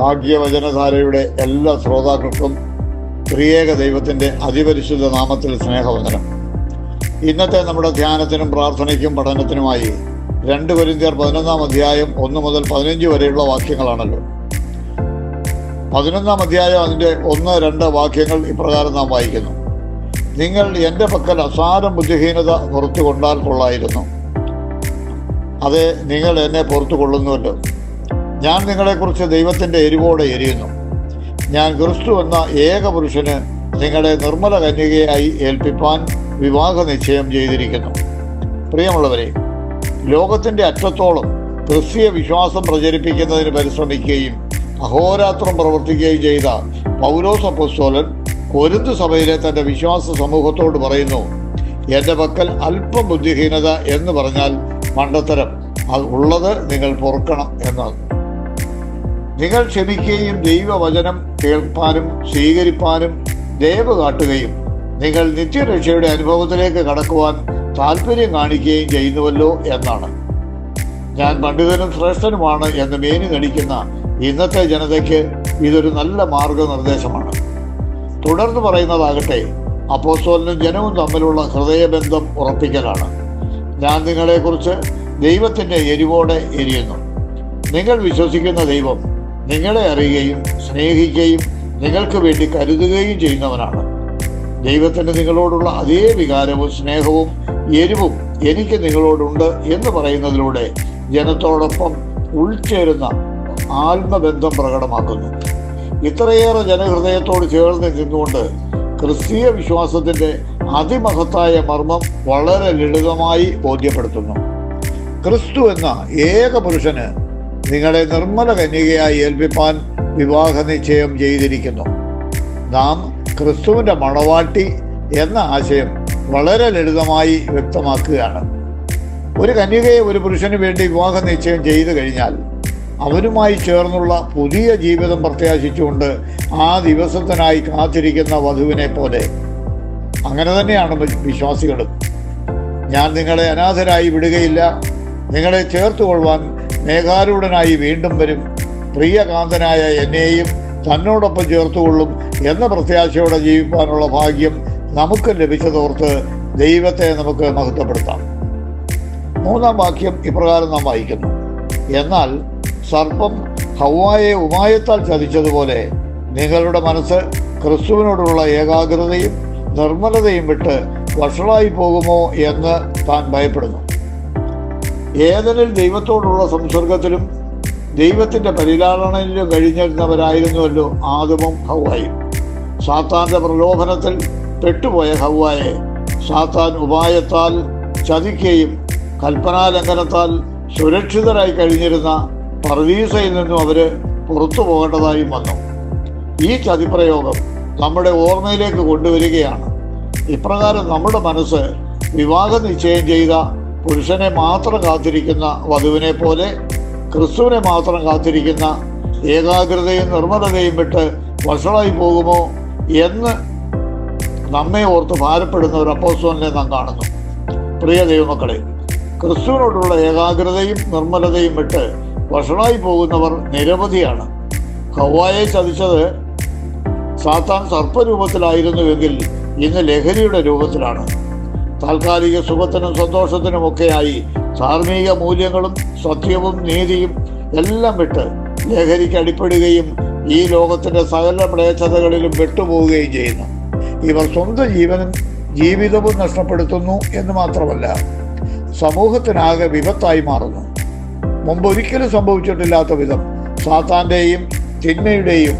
ഭാഗ്യവചനധാരയുടെ എല്ലാ ശ്രോതാക്കൾക്കും ത്രിയേക ദൈവത്തിന്റെ അതിപരിശുദ്ധ നാമത്തിൽ സ്നേഹവന്ദനം. ഇന്നത്തെ നമ്മുടെ ധ്യാനത്തിനും പ്രാർത്ഥനയ്ക്കും പഠനത്തിനുമായി രണ്ട് കൊരിന്ത്യർ പതിനൊന്നാം അധ്യായം ഒന്ന് മുതൽ പതിനഞ്ച് വരെയുള്ള വാക്യങ്ങളാണല്ലോ. പതിനൊന്നാം അധ്യായം അതിന്റെ ഒന്ന് രണ്ട് വാക്യങ്ങൾ ഇപ്രകാരം നാം വായിക്കുന്നു. നിങ്ങൾ എന്റെ പക്കൽ അസാരം ബുദ്ധിഹീനത പുറത്തു കൊണ്ടാൽ കൊള്ളായിരുന്നു. അതെ നിങ്ങൾ എന്നെ പുറത്തു കൊള്ളുന്നുവല്ലോ ഞാൻ നിങ്ങളെക്കുറിച്ച് ദൈവത്തിന്റെ എരിവോടെ എരിയുന്നു. ഞാൻ ക്രിസ്തു എന്ന ഏക പുരുഷന് നിങ്ങളെ നിർമ്മല കന്യകയായി ഏൽപ്പിപ്പാൻ വിവാഹ നിശ്ചയം ചെയ്തിരിക്കുന്നു. പ്രിയമുള്ളവരെ ലോകത്തിന്റെ അറ്റത്തോളം ക്രിസ്തീയ വിശ്വാസം പ്രചരിപ്പിക്കുന്നതിന് പരിശ്രമിക്കുകയും അഹോരാത്രം പ്രവർത്തിക്കുകയും ചെയ്ത പൗലോസ് പുസ്തോലൻ കൊരുന്ത് സഭയിലെ തന്റെ വിശ്വാസ സമൂഹത്തോട് പറയുന്നു എന്റെ പക്കൽ അല്പം ബുദ്ധിഹീനത എന്ന് പറഞ്ഞാൽ മണ്ടത്തരം. അത് ഉള്ളത് നിങ്ങൾ പൊറുക്കണം എന്നാണ്. നിങ്ങൾ ക്ഷമിക്കുകയും ദൈവവചനം കേൾപ്പാനും സ്വീകരിപ്പാനും ദയവ് കാട്ടുകയും നിങ്ങൾ നിത്യരക്ഷയുടെ അനുഭവത്തിലേക്ക് കടക്കുവാൻ താല്പര്യം കാണിക്കുകയും ചെയ്യുന്നുവല്ലോ എന്നാണ്. ഞാൻ പണ്ഡിതനും ശ്രേഷ്ഠനുമാണ് എന്ന് മേനി നടിക്കുന്ന ഇന്നത്തെ ജനതയ്ക്ക് ഇതൊരു നല്ല മാർഗനിർദ്ദേശമാണ്. തുടർന്ന് പറയുന്നതാകട്ടെ അപ്പോസ്തോലനും ജനവും തമ്മിലുള്ള ഹൃദയബന്ധം ഉറപ്പിക്കലാണ്. ഞാൻ നിങ്ങളെക്കുറിച്ച് ദൈവത്തിന്റെ എരിവോടെ എരിയുന്നു. നിങ്ങൾ വിശ്വസിക്കുന്ന ദൈവം നിങ്ങളെ അറിയുകയും സ്നേഹിക്കുകയും നിങ്ങൾക്ക് വേണ്ടി കരുതുകയും ചെയ്യുന്നവനാണ്. ദൈവത്തിന് നിങ്ങളോടുള്ള അതേ വികാരവും സ്നേഹവും എരിവും എനിക്ക് നിങ്ങളോടുണ്ട് എന്ന് പറയുന്നതിലൂടെ ജനത്തോടൊപ്പം ഉൾച്ചേരുന്ന ആത്മബന്ധം പ്രകടമാക്കുന്നു. ഇത്രയേറെ ജനഹൃദയത്തോട് ചേർന്ന് നിന്നുകൊണ്ട് ക്രിസ്തീയ വിശ്വാസത്തിന്റെ അതിമഹത്തായ മർമ്മം വളരെ ലളിതമായി ബോധ്യപ്പെടുത്തുന്നു. ക്രിസ്തു എന്ന ഏക പുരുഷന് നിങ്ങളെ നിർമ്മല കന്യകയായി ഏൽപ്പിപ്പാൻ വിവാഹ നിശ്ചയം ചെയ്തിരിക്കുന്നു. നാം ക്രിസ്തുവിന്റെ മണവാട്ടി എന്ന ആശയം വളരെ ലളിതമായി വ്യക്തമാക്കുകയാണ്. ഒരു കന്യകയെ ഒരു പുരുഷന് വേണ്ടി വിവാഹ നിശ്ചയം ചെയ്തു കഴിഞ്ഞാൽ അവനുമായി ചേർന്നുള്ള പുതിയ ജീവിതം പ്രത്യാശിച്ചുകൊണ്ട് ആ ദിവസത്തിനായി കാത്തിരിക്കുന്ന വധുവിനെ പോലെ. അങ്ങനെ തന്നെയാണ് വിശ്വാസികളും. ഞാൻ നിങ്ങളെ അനാഥരായി വിടുകയില്ല. നിങ്ങളെ ചേർത്തുകൊള്ളുവാൻ മേഘാരൂഢനായി വീണ്ടും വരും. പ്രിയകാന്തനായ എന്നെയും തന്നോടൊപ്പം ചേർത്തുകൊള്ളും എന്ന പ്രത്യാശയോടെ ജീവിക്കാനുള്ള ഭാഗ്യം നമുക്ക് ലഭിച്ചതോർത്ത് ദൈവത്തെ നമുക്ക് മഹത്വപ്പെടുത്താം. മൂന്നാം വാക്യം ഇപ്രകാരം നാം വായിക്കുന്നു. എന്നാൽ സർപ്പം ഹവായെ ഉമായത്താൽ ചതിച്ചതുപോലെ നിങ്ങളുടെ മനസ്സ് ക്രിസ്തുവിനോടുള്ള ഏകാഗ്രതയും നിർമ്മലതയും വിട്ട് വഷളായി പോകുമോ എന്ന് താൻ ഭയപ്പെടുന്നു. ഏതനിൽ ദൈവത്തോടുള്ള സംസർഗത്തിലും ദൈവത്തിന്റെ പരിലാളനയിലും കഴിഞ്ഞിരുന്നവരായിരുന്നുവല്ലോ ആദമും ഹവായും സാത്താന്റെ പ്രലോഭനത്തിൽ പെട്ടുപോയ ഹവായെ സാത്താൻ ഉപായത്താൽ ചതിക്കുകയും കൽപ്പനാലംഘനത്താൽ സുരക്ഷിതരായി കഴിഞ്ഞിരുന്ന പർവീസയിൽ നിന്നും അവർ പുറത്തു പോകേണ്ടതായും വന്നു. ഈ ചതിപ്രയോഗം നമ്മുടെ ഓർമ്മയിലേക്ക് കൊണ്ടുവരികയാണ്. ഇപ്രകാരം നമ്മുടെ മനസ്സ് വിവാഹ നിശ്ചയം ചെയ്ത പുരുഷനെ മാത്രം കാത്തിരിക്കുന്ന വധുവിനെ പോലെ ക്രിസ്തുവിനെ മാത്രം കാത്തിരിക്കുന്ന ഏകാഗ്രതയും നിർമ്മലതയും വിട്ട് വഷളായി പോകുമോ എന്ന് നമ്മെ ഓർത്ത് ഭാരപ്പെടുന്ന ഒരു അപ്പോസ്തോലിനെ നാം കാണുന്നു. പ്രിയ ദൈവമക്കളെ ക്രിസ്തുവിനോടുള്ള ഏകാഗ്രതയും നിർമ്മലതയും വിട്ട് വഷളായി പോകുന്നവർ നിരവധിയാണ്. ഹവായെ ചതിച്ചത് സാത്താൻ സർപ്പരൂപത്തിലായിരുന്നുവെങ്കിൽ ഇന്ന് ലഹരിയുടെ രൂപത്തിലാണ്. താൽക്കാലിക സുഖത്തിനും സന്തോഷത്തിനുമൊക്കെയായി ധാർമ്മിക മൂല്യങ്ങളും സത്യവും നീതിയും എല്ലാം വിട്ട് ലഹരിക്ക് അടിപ്പെടുകയും ഈ ലോകത്തിന്റെ സകല മ്ലേച്ഛതകളിലും വിട്ടുപോവുകയും ചെയ്യുന്നു. ഇവർ സ്വന്തം ജീവനും ജീവിതവും നഷ്ടപ്പെടുത്തുന്നു എന്ന് മാത്രമല്ല സമൂഹത്തിനാകെ വിപത്തായി മാറുന്നു. മുമ്പ് ഒരിക്കലും സംഭവിച്ചിട്ടില്ലാത്ത വിധം സാത്താന്റെയും തിന്മയുടെയും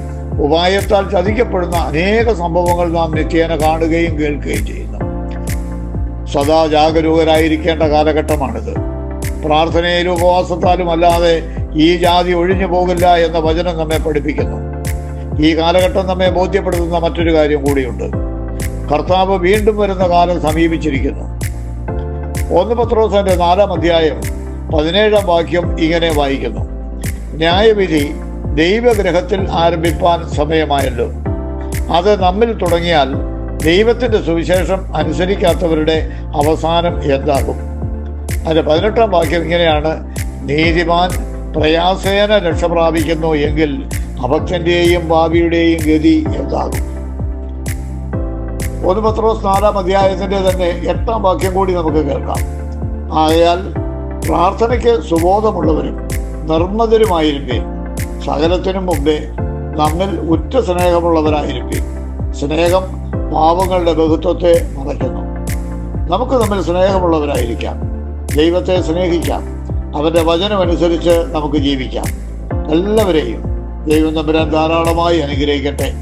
ഉപായത്താൽ ചതിക്കപ്പെടുന്ന അനേക സംഭവങ്ങൾ നാം നിത്യേന കാണുകയും കേൾക്കുകയും ചെയ്യുന്നു. സദാ ജാഗരൂകരായിരിക്കേണ്ട കാലഘട്ടമാണിത്. പ്രാർത്ഥനയിലും ഉപവാസത്താലും അല്ലാതെ ഈ ജാതി ഒഴിഞ്ഞു പോകില്ല എന്ന വചനം നമ്മെ പഠിപ്പിക്കുന്നു. ഈ കാലഘട്ടം നമ്മെ ബോധ്യപ്പെടുത്തുന്ന മറ്റൊരു കാര്യം കൂടിയുണ്ട്. കർത്താവ് വീണ്ടും വരുന്ന കാലം സമീപിച്ചിരിക്കുന്നു. ഒന്ന് പത്രോസന്റെ നാലാം അധ്യായം പതിനേഴാം വാക്യം ഇങ്ങനെ വായിക്കുന്നു. ന്യായവിധി ദൈവഗ്രഹത്തിൽ ആരംഭിപ്പാൻ സമയമായല്ലോ. അത് നമ്മിൽ തുടങ്ങിയാൽ ദൈവത്തിന്റെ സുവിശേഷം അനുസരിക്കാത്തവരുടെ അവസാനം എന്താകും? അതിന്റെ പതിനെട്ടാം വാക്യം ഇങ്ങനെയാണ്. നീതിമാൻ പ്രയാസേന രക്ഷ പ്രാപിക്കുന്നു എങ്കിൽ അപക്ഷന്റെയും ഭാവിയുടെയും ഗതി എന്താകും? ഒന്ന് പത്രോസ് നാലാം അധ്യായത്തിന്റെ തന്നെ എട്ടാം വാക്യം കൂടി നമുക്ക് കേൾക്കാം. ആയാൽ പ്രാർത്ഥനയ്ക്ക് സുബോധമുള്ളവരും നിർമ്മതരുമായിരിക്കും സകലത്തിനും മുമ്പേ നമ്മിൽ ഉറ്റ സ്നേഹമുള്ളവരായിരിക്കും സ്നേഹം പാവങ്ങളുടെ ബഹുത്വത്തെ മറയ്ക്കുന്നു. നമുക്ക് തമ്മിൽ സ്നേഹമുള്ളവരായിരിക്കാം. ദൈവത്തെ സ്നേഹിക്കാം. അവന്റെ വചനമനുസരിച്ച് നമുക്ക് ജീവിക്കാം. എല്ലാവരെയും ദൈവം തമ്പുരാൻ ധാരാളമായി അനുഗ്രഹിക്കട്ടെ.